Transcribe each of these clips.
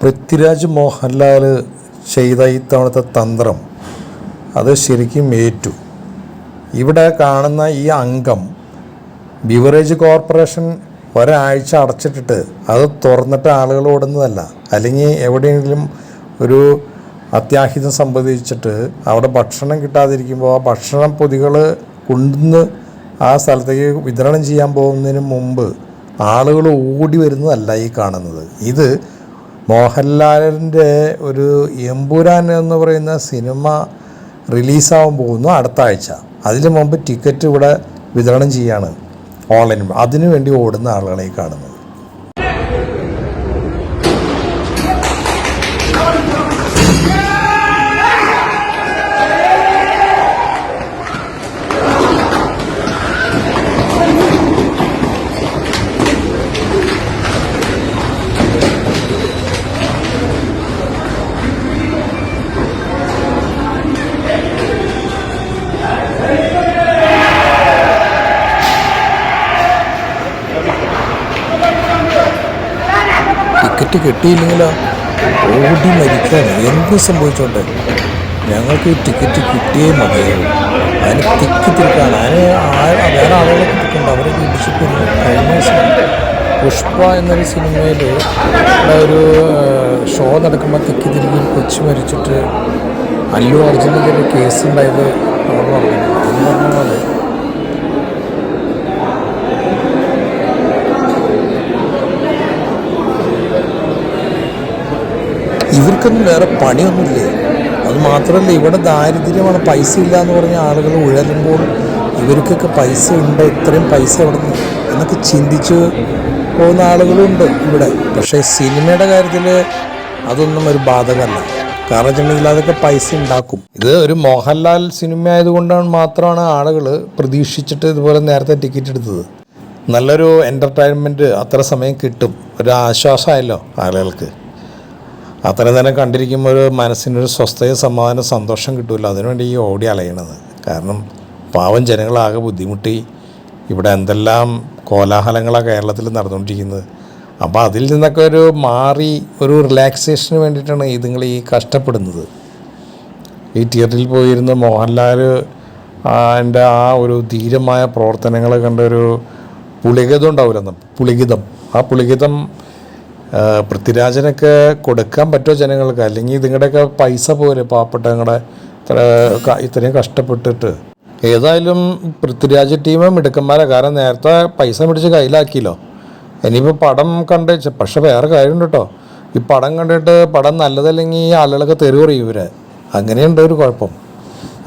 പൃഥ്വിരാജ് മോഹൻലാൽ ചെയ്ത ഇത്തവണത്തെ തന്ത്രം അത് ശരിക്കും ഏറ്റു. ഇവിടെ കാണുന്ന ഈ അംഗം ബിവറേജ് കോർപ്പറേഷൻ ഒരാഴ്ച അടച്ചിട്ടിട്ട് അത് തുറന്നിട്ട് ആളുകൾ ഓടുന്നതല്ല. അല്ലെങ്കിൽ എവിടെയെങ്കിലും ഒരു അത്യാഹിതം സംഭവിച്ചിട്ട് അവിടെ ഭക്ഷണം കിട്ടാതിരിക്കുമ്പോൾ ആ ഭക്ഷണം പൊതികൾ കൊണ്ടുവന്ന് ആ സ്ഥലത്തേക്ക് വിതരണം ചെയ്യാൻ പോകുന്നതിന് മുമ്പ് ആളുകൾ ഓടി വരുന്നതല്ല ഈ കാണുന്നത്. ഇത് മോഹൻലാലിന്റെ ഒരു എമ്പുരാൻ എന്ന് പറയുന്ന സിനിമ റിലീസാവാൻ പോകുന്നു അടുത്ത ആഴ്ച. അതിന് മുമ്പ് ടിക്കറ്റ് ഇവിടെ വിതരണം ചെയ്യാണ്. ഓൺലൈൻ. അതിനു വേണ്ടി ഓടുന്ന ആളുകളെ ഈ ടിക്കറ്റ് കിട്ടിയില്ലെങ്കിലോ ഓടി മരിക്കാണ് എന്ത് സംഭവിച്ചോട്ടെ? ഞങ്ങൾക്ക് ഈ ടിക്കറ്റ് കിട്ടിയേ മതിയാവും. അതിന് തിക്കി തിരിക്കാണ്. അതിന് വേറെ ആളുകളെ തിരിക്കുന്നുണ്ട് അവരെ ഇടിച്ചിട്ടുണ്ട് കഴിഞ്ഞ ദിവസം പുഷ്പ എന്നൊരു സിനിമയിൽ ഒരു ഷോ നടക്കുമ്പോൾ തിക്കി തിരികെ കൊച്ചു മരിച്ചിട്ട് അല്ലു അർജുനെതിരെ കേസ് ഉണ്ടായത് അവർ പറഞ്ഞു എന്ന് പറഞ്ഞ പോലെ ഇവർക്കൊന്നും വേറെ പണിയൊന്നുമില്ലേ? അത് മാത്രമല്ല ഇവിടെ ദാരിദ്ര്യമാണ് പൈസ ഇല്ല എന്ന് പറഞ്ഞ ആളുകൾ ഉഴലുമ്പോൾ ഇവർക്കൊക്കെ പൈസ ഉണ്ട് ഇത്രയും പൈസ എവിടെ നിന്ന്? എന്നൊക്കെ ചിന്തിച്ച് പോകുന്ന ആളുകളുണ്ട് ഇവിടെ. പക്ഷേ സിനിമയുടെ കാര്യത്തിൽ അതൊന്നും ഒരു ബാധകമല്ല. കാരണം വെച്ചിട്ടുണ്ടെങ്കിൽ അതൊക്കെ പൈസ ഉണ്ടാക്കും. ഇത് ഒരു മോഹൻലാൽ സിനിമ ആയതുകൊണ്ടാണ് മാത്രമാണ് ആളുകൾ പ്രതീക്ഷിച്ചിട്ട് ഇതുപോലെ നേരത്തെ ടിക്കറ്റ് എടുത്തത്. നല്ലൊരു എന്റർടൈൻമെന്റ് അത്ര സമയം കിട്ടും. ഒരു ആശ്വാസമായല്ലോ ആളുകൾക്ക്. അത്രയും നേരം കണ്ടിരിക്കുമ്പോൾ ഒരു മനസ്സിനൊരു സ്വസ്ഥയും സമാധാനം സന്തോഷം കിട്ടില്ല അതിനുവേണ്ടി ഈ ഓടി അലയണത്. കാരണം പാവം ജനങ്ങളാകെ ബുദ്ധിമുട്ടി. ഇവിടെ എന്തെല്ലാം കോലാഹലങ്ങളാണ് കേരളത്തിൽ നടന്നുകൊണ്ടിരിക്കുന്നത്. അപ്പോൾ അതിൽ നിന്നൊക്കെ ഒരു മാറി ഒരു റിലാക്സേഷന് വേണ്ടിയിട്ടാണ് ഇതുങ്ങൾ ഈ കഷ്ടപ്പെടുന്നത്. ഈ തിയേറ്ററിൽ പോയിരുന്ന മോഹൻലാൽ എന്റെ ആ ഒരു ധീരമായ പ്രവർത്തനങ്ങൾ കണ്ട ഒരു പുളികിതം ഉണ്ടാവില്ല. പുളികിതം ആ പുളികിതം പൃഥ്വിരാജനൊക്കെ കൊടുക്കാൻ പറ്റുമോ ജനങ്ങൾക്ക്? അല്ലെങ്കിൽ നിങ്ങളുടെയൊക്കെ പൈസ പോരെ പാവപ്പെട്ട നിങ്ങളുടെ ഇത്രയും കഷ്ടപ്പെട്ടിട്ട്? ഏതായാലും പൃഥ്വിരാജ് ടീം മിടുക്കന്മാരെ. കാരണം നേരത്തെ പൈസ മേടിച്ച് കയ്യിലാക്കിയല്ലോ. ഇനിയിപ്പോൾ പടം കണ്ട് പക്ഷെ വേറെ കാര്യമുണ്ട് കേട്ടോ ഈ പടം കണ്ടിട്ട് പടം നല്ലതല്ലെങ്കിൽ ഈ ആളുകളൊക്കെ തെറി പറയും ഇവരെ. അങ്ങനെയുണ്ട് ഒരു കുഴപ്പം.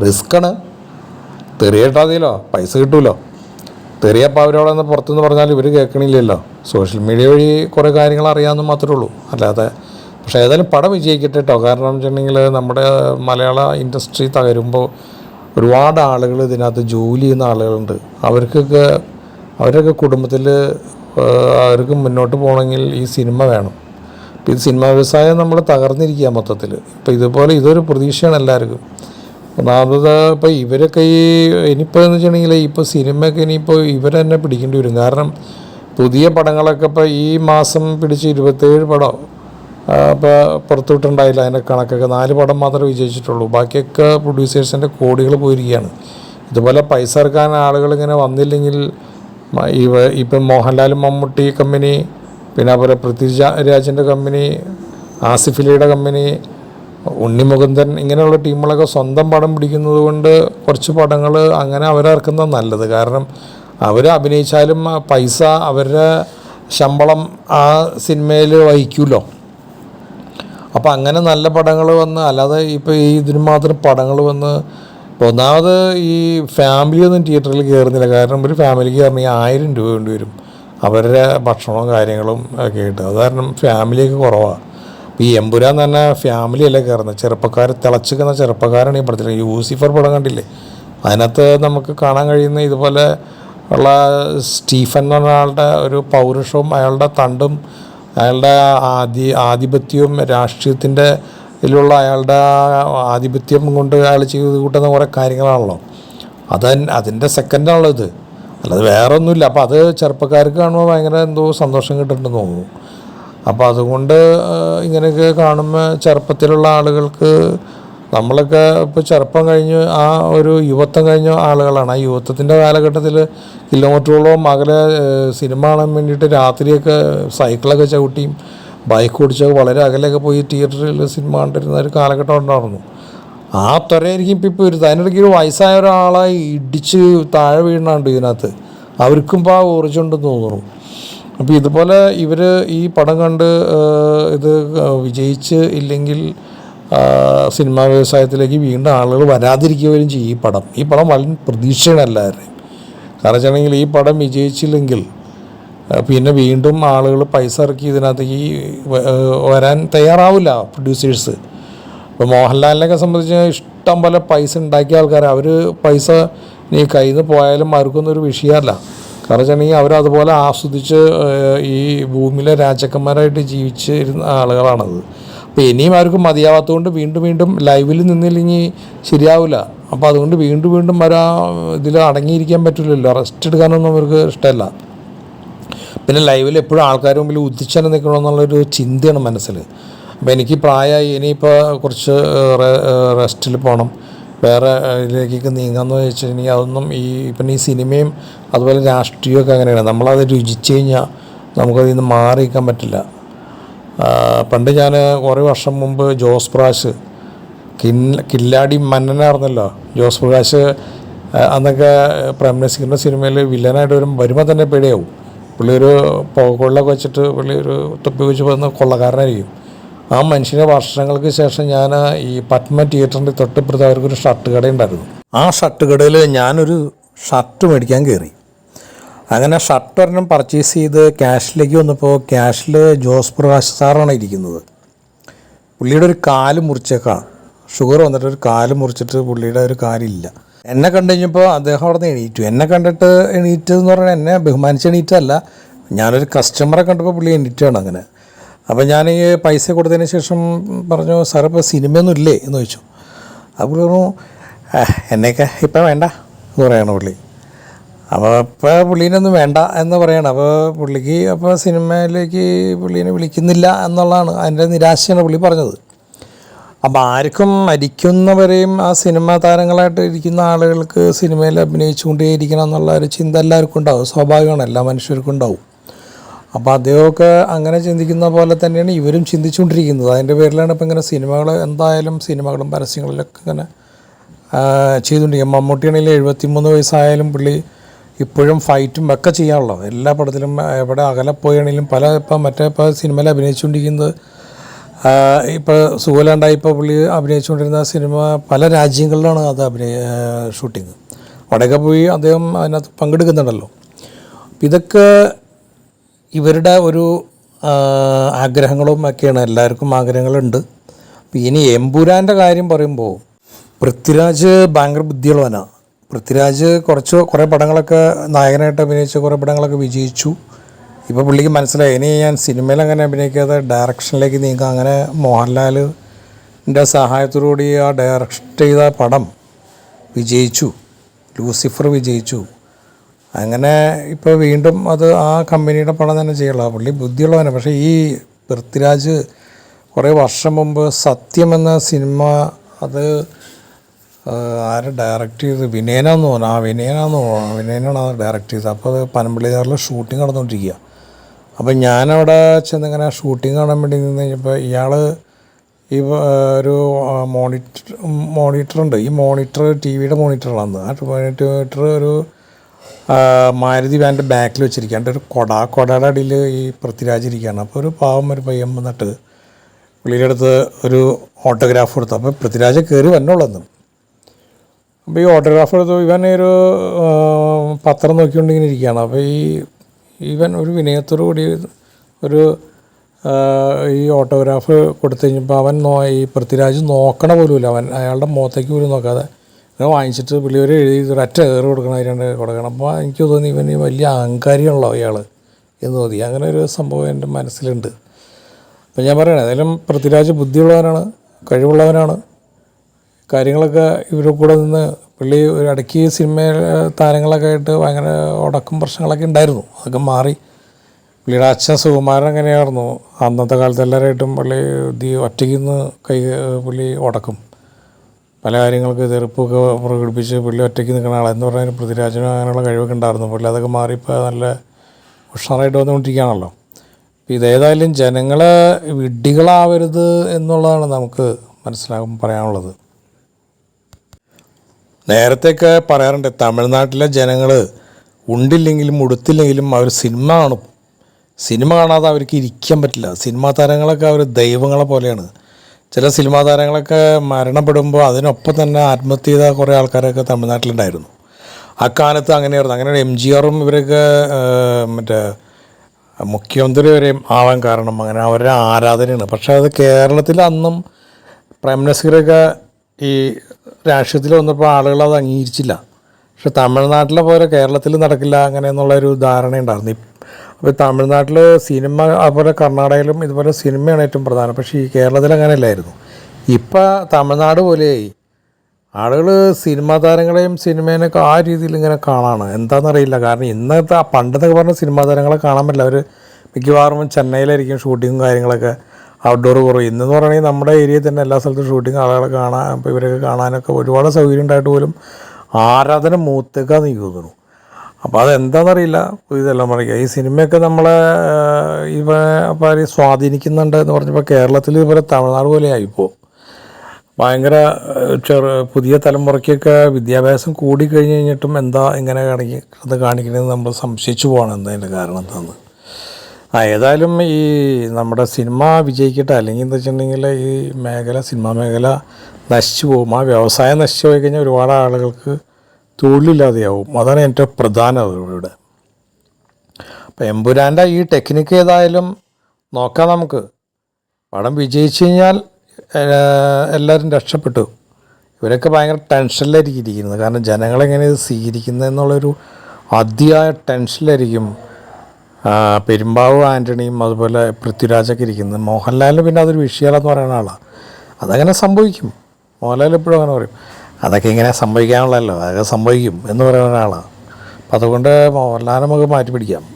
റിസ്ക്കാണ്. തെറി കിട്ടാതെയല്ലോ പൈസ കിട്ടുമല്ലോ തെറിയപ്പോൾ അവരോടൊന്ന് പുറത്തുനിന്ന് പറഞ്ഞാൽ ഇവർ കേൾക്കണില്ലല്ലോ. സോഷ്യൽ മീഡിയ വഴി കുറേ കാര്യങ്ങൾ അറിയാമെന്ന് മാത്രമേ ഉള്ളൂ. അല്ലാതെ പക്ഷേ ഏതായാലും പടം വിജയിക്കട്ടെ കേട്ടോ കാരണം വെച്ചിട്ടുണ്ടെങ്കിൽ നമ്മുടെ മലയാള ഇൻഡസ്ട്രി തകരുമ്പോൾ ഒരുപാട് ആളുകൾ ഇതിനകത്ത് ജോലി ചെയ്യുന്ന ആളുകളുണ്ട്. അവർക്കൊക്കെ അവരൊക്കെ കുടുംബത്തിൽ അവർക്ക് മുന്നോട്ട് പോകണമെങ്കിൽ ഈ സിനിമ വേണം. ഇപ്പം ഇത് സിനിമാ വ്യവസായം നമ്മൾ തകർന്നിരിക്കുക മൊത്തത്തിൽ. ഇപ്പം ഇതുപോലെ ഇതൊരു പ്രതീക്ഷയാണ് എല്ലാവർക്കും. ഒന്നാമത് ഇപ്പോൾ ഇവരൊക്കെ ഈ ഇനിയിപ്പോൾ എന്ന് വെച്ചിട്ടുണ്ടെങ്കിൽ ഇപ്പോൾ സിനിമയൊക്കെ ഇനിയിപ്പോൾ ഇവർ തന്നെ പിടിക്കേണ്ടി വരും. കാരണം പുതിയ പടങ്ങളൊക്കെ ഇപ്പോൾ ഈ മാസം പിടിച്ച് ഇരുപത്തേഴ് പടം ഇപ്പോൾ പുറത്തുവിട്ടുണ്ടായില്ല അതിന്റെ കണക്കൊക്കെ. നാല് പടം മാത്രമേ വിജയിച്ചിട്ടുള്ളൂ. ബാക്കിയൊക്കെ പ്രൊഡ്യൂസേഴ്സിന്റെ കോടികൾ പോയിരിക്കുകയാണ്. ഇതുപോലെ പൈസ ഇറക്കാൻ ആളുകൾ ഇങ്ങനെ വന്നില്ലെങ്കിൽ ഇവ ഇപ്പം മോഹൻലാൽ മമ്മൂട്ടി കമ്പനി പിന്നെ അതുപോലെ പൃഥ്വിരാജിന്റെ കമ്പനി ആസിഫ് അലിയുടെ കമ്പനി ഉണ്ണിമുകുന്ദൻ ഇങ്ങനെയുള്ള ടീമുകളൊക്കെ സ്വന്തം പടം പിടിക്കുന്നത് കൊണ്ട് കുറച്ച് പടങ്ങൾ അങ്ങനെ അവരിറക്കുന്നത് നല്ലത്. കാരണം അവർ അഭിനയിച്ചാലും പൈസ അവരുടെ ശമ്പളം ആ സിനിമയിൽ വഹിക്കുമല്ലോ അപ്പോൾ അങ്ങനെ നല്ല പടങ്ങൾ വന്ന് അല്ലാതെ ഇപ്പോൾ ഈ ഇതിന് മാത്രം പടങ്ങൾ വന്ന് ഒന്നാമത് ഈ ഫാമിലിയൊന്നും തിയേറ്ററിൽ കയറുന്നില്ല കാരണം ഒരു ഫാമിലിക്ക് കയറണമെങ്കിൽ ആയിരം രൂപ വേണ്ടി വരും. അവരുടെ ഭക്ഷണവും കാര്യങ്ങളും ഒക്കെ ആയിട്ട് അത് കാരണം ഫാമിലിയൊക്കെ കുറവാണ് ഈ എമ്പുരാൻ തന്നെ ഫാമിലി അല്ലേ കയറുന്നത് ചെറുപ്പക്കാർ തിളച്ചിക്കുന്ന ചെറുപ്പക്കാരാണ് ഈ പടത്തിൽ യൂസിഫർ പടം കണ്ടില്ലേ? അതിനകത്ത് നമുക്ക് കാണാൻ കഴിയുന്ന ഇതുപോലെ ഉള്ള സ്റ്റീഫൻ എന്ന് പറഞ്ഞ ആളുടെ ഒരു പൗരുഷവും അയാളുടെ തണ്ടും അയാളുടെ ആധി ആധിപത്യവും രാഷ്ട്രീയത്തിന്റെ ഇതിലുള്ള അയാളുടെ ആധിപത്യം കൊണ്ട് അയാൾ ചെയ്ത് കൂട്ടുന്ന കുറേ കാര്യങ്ങളാണല്ലോ. അത് അതിന്റെ സെക്കൻഡാണല്ലോ ഇത്. അല്ലാതെ വേറെ ഒന്നുമില്ല അപ്പോൾ അത് ചെറുപ്പക്കാർക്ക് കാണുമ്പോൾ ഭയങ്കര എന്തോ സന്തോഷം കിട്ടുന്നുണ്ടെന്ന് തോന്നുന്നു. അപ്പോൾ അതുകൊണ്ട് ഇങ്ങനെയൊക്കെ കാണുമ്പോൾ ചെറുപ്പത്തിലുള്ള ആളുകൾക്ക് നമ്മളൊക്കെ ഇപ്പോൾ ചെറുപ്പം കഴിഞ്ഞ് ആ ഒരു യുവത്വം കഴിഞ്ഞ ആളുകളാണ്. ആ യുവത്വത്തിന്റെ കാലഘട്ടത്തിൽ കിലോമീറ്ററോളം അകലെ സിനിമ കാണാൻ വേണ്ടിയിട്ട് രാത്രിയൊക്കെ സൈക്കിളൊക്കെ ചവിട്ടിയും ബൈക്ക് ഓടിച്ചൊക്കെ വളരെ അകലെയൊക്കെ പോയി തിയേറ്ററിൽ സിനിമ കണ്ടിരുന്ന ഒരു കാലഘട്ടം ഉണ്ടായിരുന്നു. ആ ത്വരയായിരിക്കും ഇപ്പം ഇപ്പോൾ വരുന്നത്. അതിനിടയ്ക്ക് ഒരു വയസ്സായ ഒരാളെ ഇടിച്ച് താഴെ വീണാണ്ട് ഇതിനകത്ത്. അവർക്കും ഇപ്പോൾ ആ ഊർജം ഉണ്ടെന്ന് തോന്നുന്നു. അപ്പോൾ ഇതുപോലെ ഇവർ ഈ പടം കണ്ട് ഇത് വിജയിച്ച് ഇല്ലെങ്കിൽ സിനിമാ വ്യവസായത്തിലേക്ക് വീണ്ടും ആളുകൾ വരാതിരിക്കുകയും ചെയ്യും ഈ പടം. ഈ പടം വളരെ പ്രതീക്ഷയാണ് കാരണം ഈ പടം വിജയിച്ചില്ലെങ്കിൽ പിന്നെ വീണ്ടും ആളുകൾ പൈസ ഇറക്കി ഇതിനകത്തേക്ക് വരാൻ തയ്യാറാവില്ല പ്രൊഡ്യൂസേഴ്സ് ഇപ്പോൾ മോഹൻലാലിനെയൊക്കെ സംബന്ധിച്ച് ഇഷ്ടം പോലെ പൈസ ഉണ്ടാക്കിയ ആൾക്കാർ അവർ പൈസ നീ കയ്യിൽ നിന്ന് പോയാലും അവർക്കൊന്നും ഒരു വിഷയമല്ല. കാരണം വെച്ചിട്ടുണ്ടെങ്കിൽ അവരതുപോലെ ആസ്വദിച്ച് ഈ ഭൂമിയിലെ രാജാക്കന്മാരായിട്ട് ജീവിച്ച് ഇരുന്ന ആളുകളാണത്. അപ്പോൾ ഇനിയും അവർക്ക് മതിയാവാത്തതുകൊണ്ട് വീണ്ടും വീണ്ടും ലൈവിൽ നിന്നില്ലെങ്കിൽ ശരിയാവില്ല അപ്പോൾ അതുകൊണ്ട് വീണ്ടും വീണ്ടും അവർ ആ ഇതിൽ അടങ്ങിയിരിക്കാൻ പറ്റില്ലല്ലോ. റെസ്റ്റ് എടുക്കാനൊന്നും അവർക്ക് ഇഷ്ടമല്ല. പിന്നെ ലൈവിൽ എപ്പോഴും ആൾക്കാർ മുമ്പിൽ ഉദിച്ചനെ നിൽക്കണമെന്നുള്ളൊരു ചിന്തയാണ് മനസ്സിൽ അപ്പോൾ എനിക്ക് പ്രായമായി ഇനിയിപ്പോൾ കുറച്ച് റെസ്റ്റിൽ പോകണം വേറെ ഇതിലേക്കൊക്കെ നീങ്ങാമെന്ന് വെച്ചിട്ടുണ്ടെങ്കിൽ അതൊന്നും ഈ ഇപ്പം ഈ സിനിമയും അതുപോലെ രാഷ്ട്രീയമൊക്കെ അങ്ങനെയാണ്. നമ്മളത് രുചിച്ച് കഴിഞ്ഞാൽ നമുക്കതിൽ നിന്ന് മാറി നിൽക്കാൻ പറ്റില്ല പണ്ട് ഞാൻ കുറേ വർഷം മുമ്പ് ജോസ് പ്രാശ് കിൻ കില്ലാടി മന്നനായിരുന്നല്ലോ. ജോസ് പ്രകാശ് അന്നൊക്കെ പ്രേംനസീറിന്റെ സിനിമയിൽ വില്ലനായിട്ട് വരും വരുമ്പോൾ തന്നെ പേടിയാവും. പുള്ളി ഒരു പുകക്കൊള്ളൊക്കെ വെച്ചിട്ട് പുള്ളി ഒരു തൊപ്പി വെച്ച് പോകുന്ന കൊള്ളക്കാരനായിരിക്കും. ആ മനുഷ്യനെ വർഷങ്ങൾക്ക് ശേഷം ഞാൻ ഈ പത്മ തിയേറ്ററിന്റെ തൊട്ടിപ്പുറത്ത് അവർക്കൊരു ഷർട്ട് കടയുണ്ടായിരുന്നു ആ ഷർട്ട് കടയിൽ ഞാനൊരു ഷർട്ട് മേടിക്കാൻ കയറി. അങ്ങനെ ഷർട്ട് ഒരെണ്ണം പർച്ചേസ് ചെയ്ത് ക്യാഷിലേക്ക് വന്നപ്പോൾ ക്യാഷിൽ ജോസ് പ്രകാശ് സാറാണ് ഇരിക്കുന്നത്. പുള്ളിയുടെ ഒരു കാൽ മുറിച്ചേക്കാണ്. ഷുഗർ വന്നിട്ട് ഒരു കാൽ മുറിച്ചിട്ട് പുള്ളിയുടെ ഒരു കാലില്ല. എന്നെ കണ്ടു കഴിഞ്ഞപ്പോൾ അദ്ദേഹം അവിടെ നിന്ന് എണീറ്റു. എന്നെ കണ്ടിട്ട് എണീറ്റെന്ന് പറഞ്ഞാൽ എന്നെ ബഹുമാനിച്ച് എണീറ്റല്ല ഞാനൊരു കസ്റ്റമറെ കണ്ടപ്പോൾ പുള്ളി എണീറ്റാണ് അങ്ങനെ. അപ്പോൾ ഞാൻ ഈ പൈസ കൊടുത്തതിന് ശേഷം പറഞ്ഞു സാർ ഇപ്പോൾ സിനിമയൊന്നും ഇല്ലേ? എന്ന് ചോദിച്ചു. അപ്പോൾ പറഞ്ഞു "ഏഹ്, എന്നെയൊക്കെ ഇപ്പം വേണ്ട എന്ന് പറയണം പുള്ളി. അപ്പോൾ ഇപ്പോൾ പുള്ളീനൊന്നും വേണ്ട എന്ന് പറയണം. അപ്പോൾ പുള്ളിക്ക് അപ്പോൾ സിനിമയിലേക്ക് പുള്ളീനെ വിളിക്കുന്നില്ല എന്നുള്ളതാണ് അതിന്റെ നിരാശയാണ് പുള്ളി പറഞ്ഞത്. അപ്പോൾ ആർക്കും മരിക്കുന്നവരെയും ആ സിനിമ താരങ്ങളായിട്ട് ഇരിക്കുന്ന ആളുകൾക്ക് സിനിമയിൽ അഭിനയിച്ചുകൊണ്ടേയിരിക്കണം എന്നുള്ള ഒരു ചിന്ത എല്ലാവർക്കും ഉണ്ടാവും. സ്വാഭാവികമാണ് എല്ലാ മനുഷ്യർക്കും ഉണ്ടാവും. അപ്പോൾ അദ്ദേഹമൊക്കെ അങ്ങനെ ചിന്തിക്കുന്ന പോലെ തന്നെയാണ് ഇവരും ചിന്തിച്ചുകൊണ്ടിരിക്കുന്നത്. അതിന്റെ പേരിലാണ് ഇപ്പം ഇങ്ങനെ സിനിമകൾ എന്തായാലും സിനിമകളും പരസ്യങ്ങളിലൊക്കെ ഇങ്ങനെ ചെയ്തുകൊണ്ടിരിക്കുക മമ്മൂട്ടിയാണെങ്കിൽ എഴുപത്തിമൂന്ന് വയസ്സായാലും പുള്ളി ഇപ്പോഴും ഫൈറ്റും ഒക്കെ ചെയ്യാനുള്ളത് എല്ലാ പടത്തിലും എവിടെ അകലെ പോയാണെങ്കിലും പല ഇപ്പം മറ്റേ ഇപ്പോൾ സിനിമയിൽ അഭിനയിച്ചുകൊണ്ടിരിക്കുന്നത് ഇപ്പോൾ സുഖലാണ്ടായി ഇപ്പോൾ പുള്ളി അഭിനയിച്ചുകൊണ്ടിരുന്ന സിനിമ പല രാജ്യങ്ങളിലാണ് അത് അഭിനയ ഷൂട്ടിങ്. അവിടെയൊക്കെ പോയി അദ്ദേഹം അതിനകത്ത് പങ്കെടുക്കുന്നുണ്ടല്ലോ. ഇതൊക്കെ ഇവരുടെ ഒരു ആഗ്രഹങ്ങളും ഒക്കെയാണ്. എല്ലാവർക്കും ആഗ്രഹങ്ങളുണ്ട്. ഇനി എമ്പുരാന്റെ കാര്യം പറയുമ്പോൾ പൃഥ്വിരാജ് ഭയങ്കര ബുദ്ധിയുള്ളവനാണ് പൃഥ്വിരാജ് കുറച്ച് കുറേ പടങ്ങളൊക്കെ നായകനായിട്ട് അഭിനയിച്ച കുറേ പടങ്ങളൊക്കെ വിജയിച്ചു. ഇപ്പോൾ പുള്ളിക്ക് മനസ്സിലായി ഇനി ഞാൻ സിനിമയിൽ അങ്ങനെ അഭിനയിക്കാതെ ഡയറക്ഷനിലേക്ക് നീങ്ങുക അങ്ങനെ മോഹൻലാലിന്റെ സഹായത്തോടുകൂടി ആ ഡയറക്ഷൻ ചെയ്ത പടം വിജയിച്ചു. ലൂസിഫർ വിജയിച്ചു. അങ്ങനെ ഇപ്പോൾ വീണ്ടും അത് ആ കമ്പനിയുടെ പണം തന്നെ ചെയ്യുള്ളൂ പുള്ളി ബുദ്ധിയുള്ളവനെ. പക്ഷേ ഈ പൃഥ്വിരാജ് കുറേ വർഷം മുമ്പ് സത്യം എന്ന സിനിമ അത് ആരെ ഡയറക്റ്റ് ചെയ്ത് വിനയനാന്ന് തോന്നുന്നു. ആ വിനയനാന്ന് തോന്നുന്നു. വിനയനാണ് അത് ഡയറക്റ്റ് ചെയ്തത്. അപ്പോൾ അത് പനമ്പള്ളിയാറിൽ ഷൂട്ടിംഗ് നടന്നുകൊണ്ടിരിക്കുക അപ്പം ഞാനവിടെ ചെന്നിങ്ങനെ ഷൂട്ടിംഗ് കാണാൻ വേണ്ടി നിന്ന് കഴിഞ്ഞപ്പോൾ ഇയാൾ ഈ ഒരു മോണിറ്റർ മോണിറ്ററുണ്ട് ഈ മോണിറ്റർ ടി വിയുടെ മോണിറ്ററാണ് ആ മോണിറ്റർ ഒരു മാരുതി വാന്റെ ബാക്കിൽ വെച്ചിരിക്കാണ്ട് ഒരു കൊട കൊടയുടെ അടിയിൽ ഈ പൃഥ്വിരാജ് ഇരിക്കുകയാണ് അപ്പോൾ ഒരു പാവം ഒരു പയ്യൻ വന്നിട്ട് പുള്ളിയുടെ ഒരു ഓട്ടോഗ്രാഫ് കൊടുത്തു. അപ്പോൾ പൃഥ്വിരാജ് കയറി വന്നോളന്ന് അപ്പോൾ ഈ ഓട്ടോഗ്രാഫ് എടുത്തു ഇവൻ ഒരു പത്രം നോക്കിക്കൊണ്ടിങ്ങനെ ഇരിക്കുകയാണ്. അപ്പോൾ ഈ ഇവൻ ഒരു വിനയത്തോടു കൂടി ഒരു ഈ ഓട്ടോഗ്രാഫ് കൊടുത്തു കഴിഞ്ഞപ്പോൾ അവൻ നോ ഈ പൃഥ്വിരാജ് നോക്കണ പോലുമില്ല. അവൻ അയാളുടെ മുഖത്തേക്ക് പോലും നോക്കാതെ ഇങ്ങനെ വാങ്ങിച്ചിട്ട് പുള്ളി ഒരു എഴുതി ഒരൊറ്റ കയറി കൊടുക്കണം അതിന്റെ കൊടുക്കണം അപ്പോൾ എനിക്ക് തോന്നി ഇവന് വലിയ അഹങ്കാരിയാണല്ലോ അയാൾ എന്ന് തോന്നി. അങ്ങനെ ഒരു സംഭവം എന്റെ മനസ്സിലുണ്ട്. അപ്പം ഞാൻ പറയണേ ഏതായാലും പൃഥ്വിരാജ് ബുദ്ധിയുള്ളവനാണ് കഴിവുള്ളവനാണ്. കാര്യങ്ങളൊക്കെ ഇവരുടെ കൂടെ നിന്ന് പുള്ളി ഒരു ഇടയ്ക്ക് സിനിമ താരങ്ങളൊക്കെ ആയിട്ട് ഭയങ്കര ഉടക്കും പ്രശ്നങ്ങളൊക്കെ ഉണ്ടായിരുന്നു. അതൊക്കെ മാറി. പുള്ളിയുടെ അച്ഛൻ സുകുമാരൻ എങ്ങനെയായിരുന്നു? അന്നത്തെ കാലത്ത് എല്ലാവരായിട്ടും പുള്ളി ഒറ്റയ്ക്ക് നിന്ന് കൈ പുള്ളി ഉടക്കും. പല കാര്യങ്ങൾക്ക് എതിർപ്പൊക്കെ പ്രകടിപ്പിച്ച് പുള്ളി ഒറ്റയ്ക്ക് നിൽക്കുന്ന ആളാണ് എന്ന് പറഞ്ഞാൽ പൃഥ്വിരാജിനും അങ്ങനെയുള്ള കഴിവൊക്കെ ഉണ്ടായിരുന്നു. പുള്ളി അതൊക്കെ മാറി ഇപ്പോൾ നല്ല ഉഷാറായിട്ട് വന്നുകൊണ്ടിരിക്കുകയാണല്ലോ. അപ്പോൾ ഇതേതായാലും ജനങ്ങളെ വിഡ്ഢികളാവരുത് എന്നുള്ളതാണ് നമുക്ക് മനസ്സിലാകും പറയാനുള്ളത്. നേരത്തെയൊക്കെ പറയാറുണ്ട് തമിഴ്നാട്ടിലെ ജനങ്ങൾ ഉണ്ടില്ലെങ്കിലും ഉടുത്തില്ലെങ്കിലും അവർ സിനിമ കാണും. സിനിമ കാണാതെ അവർക്ക് ഇരിക്കാൻ പറ്റില്ല. സിനിമാ താരങ്ങളൊക്കെ അവർ ദൈവങ്ങളെ പോലെയാണ്. ചില സിനിമാ താരങ്ങളൊക്കെ മരണപ്പെടുമ്പോൾ അതിനൊപ്പം തന്നെ ആത്മഹത്യ ചെയ്ത കുറേ ആൾക്കാരൊക്കെ തമിഴ്നാട്ടിലുണ്ടായിരുന്നു. അക്കാലത്ത് അങ്ങനെയായിരുന്നു. അങ്ങനെ എം ജി ആറും ഇവരൊക്കെ മറ്റേ മുഖ്യമന്ത്രി വരെയും ആവാൻ കാരണം അങ്ങനെ അവരുടെ ആരാധനയാണ്. പക്ഷേ അത് കേരളത്തിൽ അന്നും പ്രൈം മിനിസ്റ്ററൊക്കെ ഈ രാഷ്ട്രീയത്തിൽ വന്നപ്പോൾ ആളുകൾ അത് അംഗീകരിച്ചില്ല. പക്ഷെ തമിഴ്നാട്ടിലെ പോലെ കേരളത്തിൽ നടക്കില്ല അങ്ങനെ ധാരണ ധാരണയുണ്ടായിരുന്നു. അപ്പോൾ തമിഴ്നാട്ടിൽ സിനിമ അതുപോലെ കർണാടകയിലും ഇതുപോലെ സിനിമയാണ് ഏറ്റവും പ്രധാനം. പക്ഷേ ഈ കേരളത്തിൽ അങ്ങനെയല്ലായിരുന്നു. ഇപ്പം തമിഴ്നാട് പോലെയായി. ആളുകൾ സിനിമാ താരങ്ങളെയും സിനിമേനൊക്കെ ആ രീതിയിൽ ഇങ്ങനെ കാണാണ്. എന്താണെന്നറിയില്ല കാരണം ഇന്നത്തെ പണ്ടെന്നൊക്കെ പറഞ്ഞ സിനിമാ താരങ്ങളെ കാണാൻ പറ്റില്ല. അവർ മിക്കവാറും ചെന്നൈയിലായിരിക്കും ഷൂട്ടിങ്ങും കാര്യങ്ങളൊക്കെ ഔട്ട്ഡോർ കുറവ് ഇന്നെന്ന് പറയുകയാണെങ്കിൽ നമ്മുടെ ഏരിയയിൽ തന്നെ എല്ലാ സ്ഥലത്തും ഷൂട്ടിങ് ആളുകളെ കാണാൻ ഇപ്പോൾ ഇവരൊക്കെ കാണാനൊക്കെ ഒരുപാട് സൗകര്യം ഉണ്ടായിട്ട് പോലും ആരാധന മൂത്തേക്കാന്ന് എനിക്ക് തോന്നുന്നു. അപ്പോൾ അതെന്താണെന്നറിയില്ല ഇതെല്ലാം പറയുക ഈ സിനിമയൊക്കെ നമ്മളെ ഇവ അപ്പോൾ സ്വാധീനിക്കുന്നുണ്ട് എന്ന് പറഞ്ഞപ്പോൾ കേരളത്തിൽ ഇതുപോലെ തമിഴ്നാട് പോലെ ആയിപ്പോൾ ഭയങ്കര ചെറു പുതിയ തലമുറയ്ക്കൊക്കെ വിദ്യാഭ്യാസം കൂടി കഴിഞ്ഞ് കഴിഞ്ഞിട്ടും എന്താ ഇങ്ങനെ കാണിക്ക അത് കാണിക്കണമെന്ന് നമ്മൾ സംശയിച്ചു പോകണം എന്തതിന്റെ കാരണം എന്താണെന്ന് ആ ഏതായാലും ഈ നമ്മുടെ സിനിമ വിജയിക്കട്ടെ അല്ലെങ്കിൽ എന്താ വെച്ചിട്ടുണ്ടെങ്കിൽ ഈ മേഖല സിനിമാ മേഖല നശിച്ചു പോകും. ആ വ്യവസായം നശിച്ചു പോയി കഴിഞ്ഞാൽ ഒരുപാട് ആളുകൾക്ക് തൊഴിലില്ലാതെയാവും. അതാണ് എന്റെ പ്രധാന ഇവിടെ. അപ്പം എമ്പുരാന്റെ ഈ ടെക്നിക്ക് ഏതായാലും നോക്കാം നമുക്ക്. പടം വിജയിച്ചു കഴിഞ്ഞാൽ എല്ലാവരും രക്ഷപ്പെട്ടു. ഇവരൊക്കെ ഭയങ്കര ടെൻഷനിലായിരിക്കും ഇരിക്കുന്നത്. കാരണം ജനങ്ങളെങ്ങനെ ഇത് സ്വീകരിക്കുന്നത് എന്നുള്ളൊരു അതിയായ ടെൻഷനിലായിരിക്കും പെരുമ്പാവു ആന്റണിയും അതുപോലെ പൃഥ്വിരാജൊക്കെ ഇരിക്കുന്നത്. മോഹൻലാലിന് പിന്നെ അതൊരു വിഷയമല്ലെന്ന് പറയുന്ന ആളാണ് അതങ്ങനെ സംഭവിക്കും. മോഹൻലാൽ എപ്പോഴും അങ്ങനെ പറയും. അതൊക്കെ ഇങ്ങനെ സംഭവിക്കാനുള്ളതല്ലോ. അതൊക്കെ സംഭവിക്കും എന്ന് പറയുന്ന ഒരാളാണ്. അപ്പം അതുകൊണ്ട് മോഹൻലാലിനെ നമുക്ക് മാറ്റി പിടിക്കാം